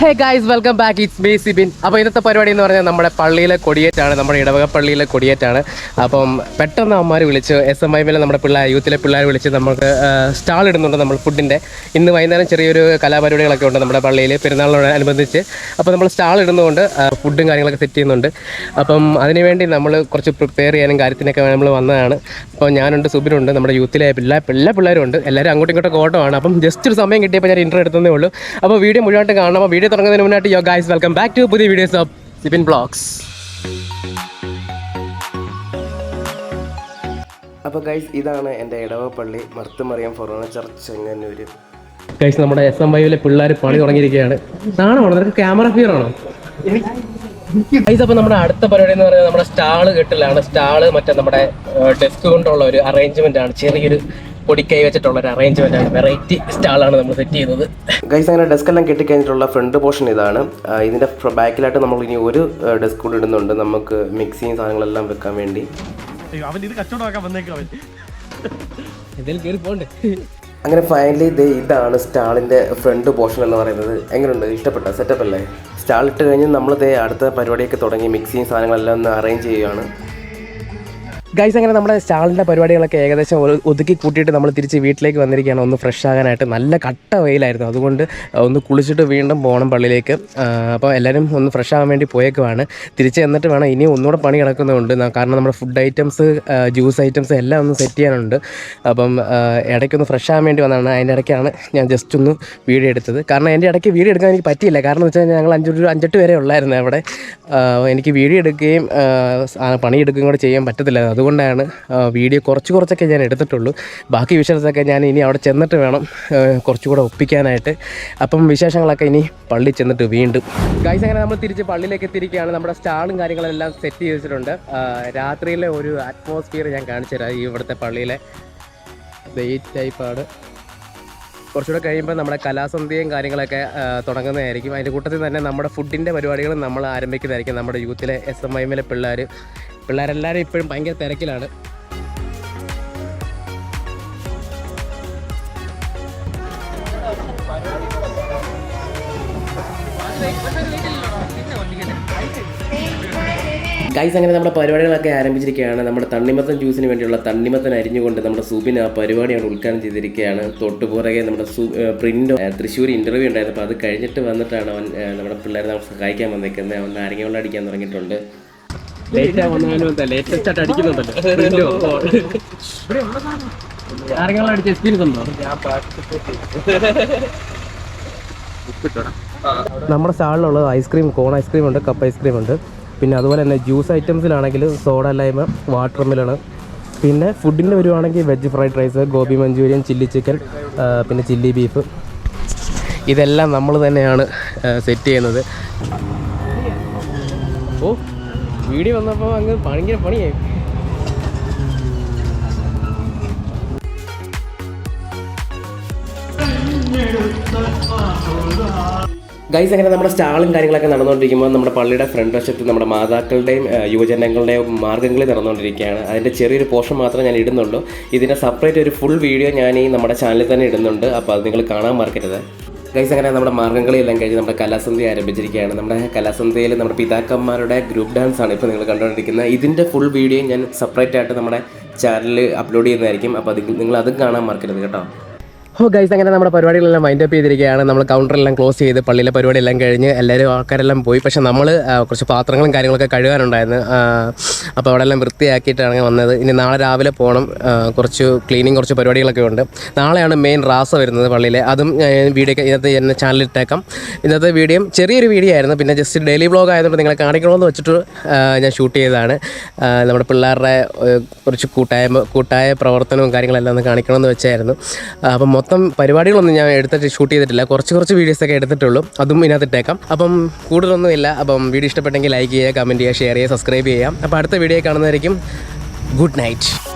Hey guys welcome back it's me Sibin അപ്പോൾ ഇന്നത്തെ പരിപാടി എന്ന് പറഞ്ഞാൽ നമ്മുടെ പള്ളിയിലെ കൊടിയേറ്റാണ് നമ്മുടെ ഇടവക പള്ളിയിലെ കൊടിയേറ്റാണ്. അപ്പം പെട്ടെന്ന് അമ്മമാർ വിളിച്ച് എസ് എം ഐ മേലെ നമ്മുടെ പിള്ളേർ യൂത്തിലെ പിള്ളേർ വിളിച്ച് നമുക്ക് സ്റ്റാൾ ഇടുന്നുണ്ട് നമ്മൾ ഫുഡിന്റെ ഇന്ന് വൈകുന്നേരം ചെറിയൊരു കലാപരിപാടികളൊക്കെ ഉണ്ട് നമ്മുടെ പള്ളിയിൽ പെരുന്നാളിനോടനുബന്ധിച്ച്. അപ്പോൾ നമ്മൾ സ്റ്റാൾ ഇടുന്നതുകൊണ്ട് ഫുഡും കാര്യങ്ങളൊക്കെ സെറ്റ് ചെയ്യുന്നുണ്ട്. അപ്പം അതിനുവേണ്ടി നമ്മൾ കുറച്ച് പ്രിപ്പയർ ചെയ്യാനും കാര്യത്തിനൊക്കെ നമ്മൾ വന്നതാണ്. അപ്പോൾ ഞാനുണ്ട് സുബിനുണ്ട് നമ്മുടെ യൂത്തിലെ എല്ലാ എല്ലാ പിള്ളേരും ഉണ്ട് എല്ലാവരും അങ്ങോട്ടും ഇങ്ങോട്ടും ഓട്ടമാണ്. അപ്പം ജസ്റ്റ് ഒരു സമയം കിട്ടിയപ്പോൾ ഞാൻ ഇന്റർ എടുത്തതേ ഉള്ളൂ. അപ്പോൾ വീഡിയോ മുഴുവനായിട്ട് കാണണം. അപ്പോൾ വീഡിയോ തുടങ്ങുന്നതിന് മുന്നായിട്ട് yo guys welcome back to പുതിയ വീഡിയോസ് ഓഫ് സിബിൻ ബ്ലോഗ്സ് അപ്പോൾ ഗൈസ് ഇതാണ് എന്റെ Idavappally Marthmariam forane church Chengannur guys നമ്മുടെ എസ് എം വൈയിലെ പിള്ളേർ പണി തുടങ്ങിയിരിക്കുകയാണ്. നാണോ നിനക്ക് ക്യാമറ ഫിയർ ആണോ? ഗൈസ് അപ്പോൾ നമ്മുടെ അടുത്ത പരിപാടി എന്ന് പറയുന്നത് നമ്മുടെ സ്റ്റാൾ കെട്ടിലാണ്. സ്റ്റാൾ മറ്റേ നമ്മുടെ ഡെസ്ക് കൊണ്ടുള്ള ഒരു അറേഞ്ച്മെന്റ് ആണ്. ചെറിയൊരു പൊടിക്കൈ വെച്ചിട്ടുള്ള ഒരു അറേഞ്ച്മെന്റ് ആണ് വെറൈറ്റി സ്റ്റാളാണ് നമ്മൾ സെറ്റ് ചെയ്തത്. ഗൈസ് അങ്ങനെ ഡെസ്ക് എല്ലാം കെട്ടിക്കഴിഞ്ഞിട്ടുള്ള ഫ്രണ്ട് പോർഷൻ ഇതാണ്. ഇതിന്റെ ബാക്കിലായിട്ട് നമ്മൾ ഇനി ഒരു ഡെസ്ക് കൂടി ഇടുന്നുണ്ട്. നമുക്ക് മിക്സിയും സാധനങ്ങളെല്ലാം വെക്കാൻ വേണ്ടി. അയ്യോ, അവൻ ഇത് കച്ചവടമാക്കാൻ വന്നേക്കും അവൻ. എന്തെങ്കിലും കയറി പോകണ്ടേ? അങ്ങനെ ഫൈനലി ഇത് ഇതാണ് സ്റ്റാളിന്റെ ഫ്രണ്ട് പോർഷൻ എന്ന് പറയുന്നത്. എങ്ങനെയുണ്ട് ഇഷ്ടപ്പെട്ട സെറ്റപ്പ് അല്ലേ? സ്റ്റാൾ ഇട്ട് കഴിഞ്ഞ് നമ്മൾ ദേ അടുത്ത പരിപാടിയൊക്കെ തുടങ്ങി മിക്സിയും സാധനങ്ങളെല്ലാം ഒന്ന് അറേഞ്ച് ചെയ്യുകയാണ്. ഗൈസ് അങ്ങനെ നമ്മുടെ സ്റ്റാളിന്റെ പരിപാടികളൊക്കെ ഏകദേശം ഒതുക്കി കൂട്ടിയിട്ട് നമ്മൾ തിരിച്ച് വീട്ടിലേക്ക് വന്നിരിക്കുകയാണ്. ഒന്ന് ഫ്രഷ് ആകാനായിട്ട് നല്ല കട്ട വെയിലായിരുന്നു. അതുകൊണ്ട് ഒന്ന് കുളിച്ചിട്ട് വീണ്ടും പോകണം പള്ളിയിലേക്ക്. അപ്പോൾ എല്ലാവരും ഒന്ന് ഫ്രഷ് ആകാൻ വേണ്ടി പോയേക്കുവാണ്. തിരിച്ച് എന്നിട്ട് വേണം. ഇനി ഒന്നുകൂടെ പണി കിടക്കുന്നതുകൊണ്ട് കാരണം നമ്മുടെ ഫുഡ് ഐറ്റംസ് ജ്യൂസ് ഐറ്റംസ് എല്ലാം ഒന്ന് സെറ്റ് ചെയ്യാനുണ്ട്. അപ്പം ഇടയ്ക്ക് ഇടയ്ക്കൊന്ന് ഫ്രഷ് ആകാൻ വേണ്ടി വന്നതാണ്. അതിന്റെ ഇടയ്ക്കാണ് ഞാൻ ജസ്റ്റ് ഒന്ന് വീഡിയോ എടുത്തത്. കാരണം എന്റെ ഇടയ്ക്ക് വീഡിയോ എടുക്കാൻ എനിക്ക് പറ്റിയില്ല. കാരണം എന്ന് വെച്ചാൽ ഞങ്ങൾ അഞ്ചൊരു അഞ്ചെട്ട് വരെ ഉള്ളായിരുന്നു അവിടെ. എനിക്ക് വീഡിയോ എടുക്കുകയും പണിയെടുക്കുകയും കൂടെ ചെയ്യാൻ പറ്റത്തില്ല അതുകൊണ്ടാണ് വീഡിയോ കുറച്ച് കുറച്ചൊക്കെ ഞാൻ എടുത്തിട്ടുള്ളൂ. ബാക്കി വിശേഷത്തൊക്കെ ഞാൻ ഇനി അവിടെ ചെന്നിട്ട് വേണം കുറച്ചുകൂടെ ഒപ്പിക്കാനായിട്ട്. അപ്പം വിശേഷങ്ങളൊക്കെ ഇനി പള്ളി ചെന്നിട്ട് വീണ്ടും. ഗൈസ് അങ്ങനെ നമ്മൾ തിരിച്ച് പള്ളിയിലേക്ക് എത്തിയിരിക്കുകയാണ്. നമ്മുടെ സ്റ്റാളും കാര്യങ്ങളെല്ലാം സെറ്റ് ചെയ്തിട്ടുണ്ട്. രാത്രിയിലെ ഒരു അറ്റ്മോസ്ഫിയർ ഞാൻ കാണിച്ചു തരാം ഈ ഇവിടുത്തെ പള്ളിയിലെ ഈ ടൈപ്പാണ് കുറച്ചുകൂടെ കഴിയുമ്പോൾ നമ്മുടെ കലാസന്ധ്യയും കാര്യങ്ങളൊക്കെ തുടങ്ങുന്നതായിരിക്കും. അതിന്റെ കൂട്ടത്തിൽ തന്നെ നമ്മുടെ ഫുഡിന്റെ പരിപാടികളും നമ്മൾ ആരംഭിക്കുന്നതായിരിക്കും. നമ്മുടെ യൂത്തിലെ എസ് എം ഐ എമ്മിലെ പിള്ളേർ പിള്ളേരെല്ലാവരും ഇപ്പോഴും ഭയങ്കര തിരക്കിലാണ്. ഗൈസ് അങ്ങനെ നമ്മുടെ പരിപാടികളൊക്കെ ആരംഭിച്ചിരിക്കുകയാണ്. നമ്മുടെ തണ്ണിമത്തൻ ജ്യൂസിന് വേണ്ടിയുള്ള തണ്ണിമത്തൻ അരിഞ്ഞുകൊണ്ട് നമ്മുടെ സുബിൻ ആ പരിപാടി അവിടെ ഉദ്ഘാടനം ചെയ്തിരിക്കുകയാണ്. തൊട്ടുപുറകെ നമ്മുടെ സൂ പ്രിന്റ് തൃശ്ശൂർ ഇന്റർവ്യൂ ഉണ്ടായിരുന്നു. അപ്പോൾ അത് കഴിഞ്ഞിട്ട് വന്നിട്ടാണ് അവൻ നമ്മുടെ പിള്ളേരെ നമുക്ക് സഹായിക്കാൻ വന്നിരിക്കുന്നത്. അവൻ നാരങ്ങ വെള്ളം അടിക്കാൻ തുടങ്ങിയിട്ടുണ്ട്. ലേറ്റ് ലേറ്റസ്റ്റ് ആയിട്ട് അടിക്കുന്നുണ്ടല്ലോ. ആരെങ്കിലും അടിച്ച എക്സ്പീരിയൻസ് ഉണ്ടോ നമ്മുടെ സ്റ്റാളിലുള്ളത് ice cream cone ice cream ഉണ്ട് കപ്പ് ഐസ്ക്രീം ഉണ്ട്. പിന്നെ അതുപോലെ തന്നെ ജ്യൂസ് ഐറ്റംസിലാണെങ്കിൽ സോഡ ലൈമ് വാട്ടർ മിലാണ്. പിന്നെ ഫുഡിന്റെ വരുവാണെങ്കിൽ veg fried rice gobi manchurian chilli chicken പിന്നെ ചില്ലി ബീഫ്. ഇതെല്ലാം നമ്മൾ തന്നെയാണ് സെറ്റ് ചെയ്യുന്നത്. ഓ വീഡിയോ വന്നപ്പോൾ അങ്ങ് ഭയങ്കര പണിയായി. ഗൈസ് അങ്ങനെ നമ്മുടെ സ്റ്റാളും കാര്യങ്ങളൊക്കെ നടന്നുകൊണ്ടിരിക്കുമ്പോൾ നമ്മുടെ പള്ളിയുടെ ഫ്രണ്ട് വശത്ത് നമ്മുടെ മാതാക്കളുടെയും യുവജനങ്ങളുടെയും മാർഗങ്ങളിൽ നടന്നുകൊണ്ടിരിക്കുകയാണ്. അതിന്റെ ചെറിയൊരു പോർഷൻ മാത്രമേ ഞാൻ ഇടുന്നുള്ളൂ. ഇതിന്റെ സെപ്പറേറ്റ് ഒരു ഫുൾ വീഡിയോ ഞാൻ ഈ നമ്മുടെ ചാനലിൽ തന്നെ ഇടുന്നുണ്ട്. അപ്പോൾ അത് നിങ്ങൾ കാണാൻ മറക്കരുത്. ഗൈസ് അങ്ങനെ നമ്മുടെ മാർഗംകളിയെല്ലാം കഴിഞ്ഞ് നമ്മുടെ കലാസന്ധ്യ ആരംഭിച്ചിരിക്കുകയാണ്. നമ്മുടെ കലാസന്ധ്യയിൽ നമ്മുടെ പിതാക്കന്മാരുടെ ഗ്രൂപ്പ് ഡാൻസ് ആണ് ഇപ്പോൾ നിങ്ങൾ കണ്ടുകൊണ്ടിരിക്കുന്നത്. ഇതിന്റെ ഫുൾ വീഡിയോ ഞാൻ സെപ്പറേറ്റ് ആയിട്ട് നമ്മുടെ ചാനലിൽ അപ്ലോഡ് ചെയ്യുന്നതായിരിക്കും. അപ്പോൾ അത് നിങ്ങൾ അതും കാണാൻ മറക്കരുത് കേട്ടോ. ഓ ഗൈസ് അങ്ങനെ നമ്മുടെ പരിപാടികളെല്ലാം വൈൻഡ് അപ്പ് ചെയ്തിരിക്കുകയാണ്. നമ്മൾ കൗണ്ടറെല്ലാം ക്ലോസ് ചെയ്ത് പള്ളിയിലെ പരിപാടി പരിപാടിയെല്ലാം കഴിഞ്ഞ് എല്ലാവരും ആൾക്കാരെല്ലാം പോയി. പക്ഷേ നമ്മൾ കുറച്ച് പാത്രങ്ങളും കാര്യങ്ങളൊക്കെ കഴുകാനുണ്ടായിരുന്നു. അപ്പോൾ അവിടെ എല്ലാം വൃത്തിയാക്കിയിട്ടാണ് വന്നത്. ഇനി നാളെ രാവിലെ പോകണം. കുറച്ച് ക്ലീനിങ് കുറച്ച് പരിപാടികളൊക്കെ ഉണ്ട്. നാളെയാണ് മെയിൻ റാസ വരുന്നത് പള്ളിയിലെ. അതും വീഡിയോ ഇന്നത്തെ എന്നെ ചാനലിൽ ഇട്ടേക്കാം. ഇന്നത്തെ വീഡിയോ ചെറിയൊരു വീഡിയോ ആയിരുന്നു. പിന്നെ ജസ്റ്റ് ഡെയിലി ബ്ലോഗ് ആയതുകൊണ്ട് നിങ്ങളെ കാണിക്കണമെന്ന് വെച്ചിട്ട് ഞാൻ ഷൂട്ട് ചെയ്തതാണ്. നമ്മുടെ പിള്ളേരുടെ കുറച്ച് കൂട്ടായ്മ കൂട്ടായ പ്രവർത്തനവും കാര്യങ്ങളെല്ലാം ഒന്ന് കാണിക്കണമെന്ന് വെച്ചായിരുന്നു. അപ്പം മൊത്തം പരിപാടികളൊന്നും ഞാൻ എടുത്തിട്ട് ഷൂട്ട് ചെയ്തിട്ടില്ല. കുറച്ച് കുറച്ച് വീഡിയോസൊക്കെ എടുത്തിട്ടുള്ളൂ. അതും ഇതിനകത്ത് ഇട്ടേക്കാം. അപ്പം കൂടുതലൊന്നും ഇല്ല അപ്പം വീഡിയോ ഇഷ്ടപ്പെട്ടെങ്കിൽ ലൈക്ക് ചെയ്യുക കമന്റ് ചെയ്യുക ഷെയർ ചെയ്യുക സബ്സ്ക്രൈബ് ചെയ്യുക. അപ്പോൾ അടുത്ത വീഡിയോ കാണുന്നതായിരിക്കും ഗുഡ് നൈറ്റ്